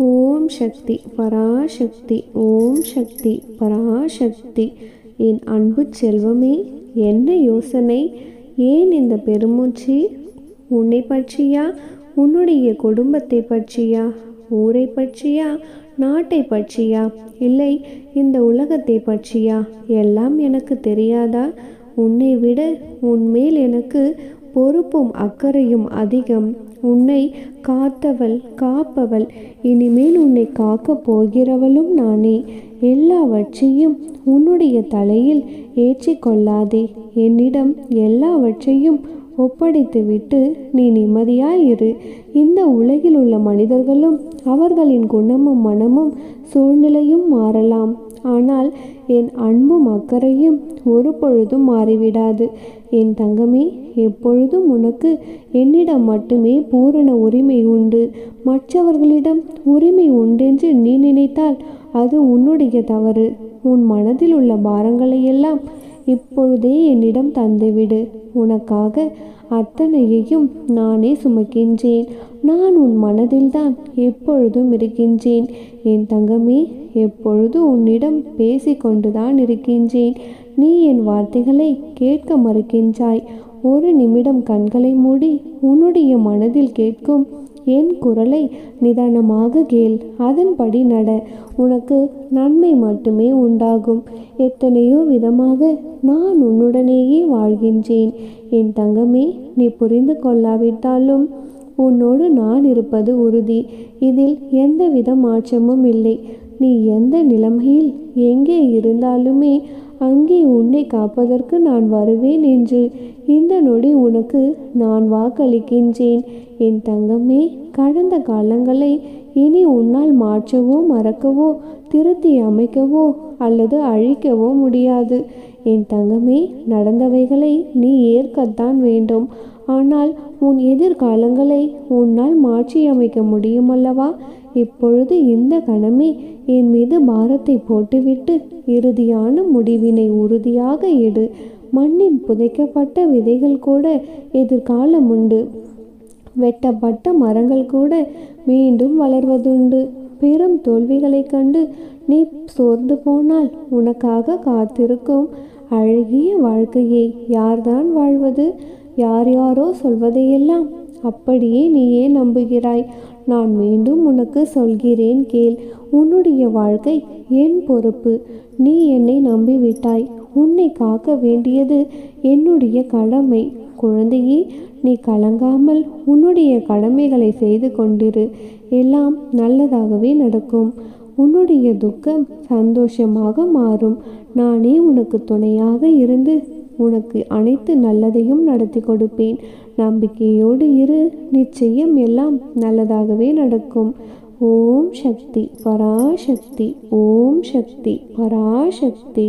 ஓம் சக்தி பராசக்தி ஓம் சக்தி பராசக்தி. என் அன்பு செல்வமே என்ன யோசனை? ஏன் இந்த பெருமூச்சு? உன்னை பற்றியா? உன்னுடைய குடும்பத்தை பற்றியா? ஊரை பற்றியா? நாட்டை பற்றியா? இல்லை இந்த உலகத்தை பற்றியா? எல்லாம் எனக்கு தெரியாதா? உன்னை விட உன்மேல் எனக்கு பொறுப்பும் அக்கறையும் அதிகம். உன்னை காத்தவள் காப்பவள். இனிமேல் உன்னை காக்கப் போகிறவளும் நானே. எல்லாவற்றையும் உன்னுடைய தலையில் ஏற்றிக்கொள்ளாதே. என்னிடம் எல்லாவற்றையும் ஒப்படைத்துவிட்டு நீ நிம்மதியாயிரு. இந்த உலகில் உள்ள மனிதர்களும் அவர்களின் குணமும் மனமும் சூழ்நிலையும் மாறலாம். ஆனால் என் அன்பும் அக்கறையும் ஒரு பொழுதும் மாறிவிடாது. என் தங்கமே எப்பொழுதும் உனக்கு என்னிடம் மட்டுமே பூரண உரிமை உண்டு. மற்றவர்களிடம் உரிமை உண்டென்று நீ நினைத்தால் அது உன்னுடைய தவறு. உன் மனதில் உள்ள பாரங்களையெல்லாம் இப்பொழுதே என்னிடம் தந்துவிடு. உனக்காக அத்தனையையும் நானே சுமக்கின்றேன். நான் உன் மனதில்தான் எப்பொழுதும் இருக்கின்றேன். என் தங்கமே எப்பொழுது உன்னிடம் பேசிக்கொண்டுதான் இருக்கின்றேன். நீ என் வார்த்தைகளை கேட்க மறுக்கின்றாய். ஒரு நிமிடம் கண்களை மூடி உன்னுடைய மனதில் கேட்கும் என் குரலை நிதானமாக கேள். அதன்படி நட. உனக்கு நன்மை மட்டுமே உண்டாகும். எத்தனையோ விதமாக நான் உன்னுடனேயே வாழ்கின்றேன். என் தங்கமே நீ புரிந்து கொள்ளாவிட்டாலும் உன்னோடு நான் இருப்பது உறுதி. இதில் எந்தவித மாற்றமும் இல்லை. நீ எந்த நிலைமையில் எங்கே இருந்தாலுமே அங்கே உன்னை காப்பதற்கு நான் வருவேன் என்று. இந்த நொடி உனக்கு நான் வாக்களிக்கின்றேன். என் தங்கமே கடந்த காலங்களை இனி உன்னால் மாற்றவோ மறக்கவோ திருத்தி அமைக்கவோ அல்லது அழிக்கவோ முடியாது. என் தங்கமே நடந்தவைகளை நீ ஏற்கத்தான் வேண்டும். ஆனால் உன் எதிர்காலங்களை உன்னால் மாற்றி அமைக்க முடியுமல்லவா? இப்பொழுது இந்த கணமே என் மீது பாரத்தை போட்டுவிட்டு இறுதியான முடிவினை உறுதியாக எடு. மண்ணில் புதைக்கப்பட்ட விதைகள் கூட எதிர்காலம் உண்டு. வெட்டப்பட்ட மரங்கள் கூட மீண்டும் வளர்வதுண்டு. பெரும் தோல்விகளைக் கண்டு நீ சோர்ந்து போனால் உனக்காக காத்திருக்கும் அழகிய வாழ்க்கையை யார்தான் வாழ்வது? யார் யாரோ சொல்வதையெல்லாம் அப்படியே நீயே நம்புகிறாய். நான் மீண்டும் உனக்கு சொல்கிறேன் கேள். உன்னுடைய வாழ்க்கை என் பொறுப்பு. நீ என்னை நம்பிவிட்டாய். உன்னை காக்க வேண்டியது என்னுடைய கடமை. குழந்தையே நீ கலங்காமல் உன்னுடைய கடமைகளை செய்து கொண்டிரு. எல்லாம் நல்லதாகவே நடக்கும். உன்னுடைய துக்கம் சந்தோஷமாக மாறும். நானே உனக்கு துணையாக இருந்து உனக்கு அனைத்து நல்லதையும் நடத்தி கொடுப்பேன். நம்பிக்கையோடு இரு நிச்சயம் எல்லாம் நல்லதாகவே நடக்கும். ஓம் சக்தி பராசக்தி ஓம் சக்தி பராசக்தி.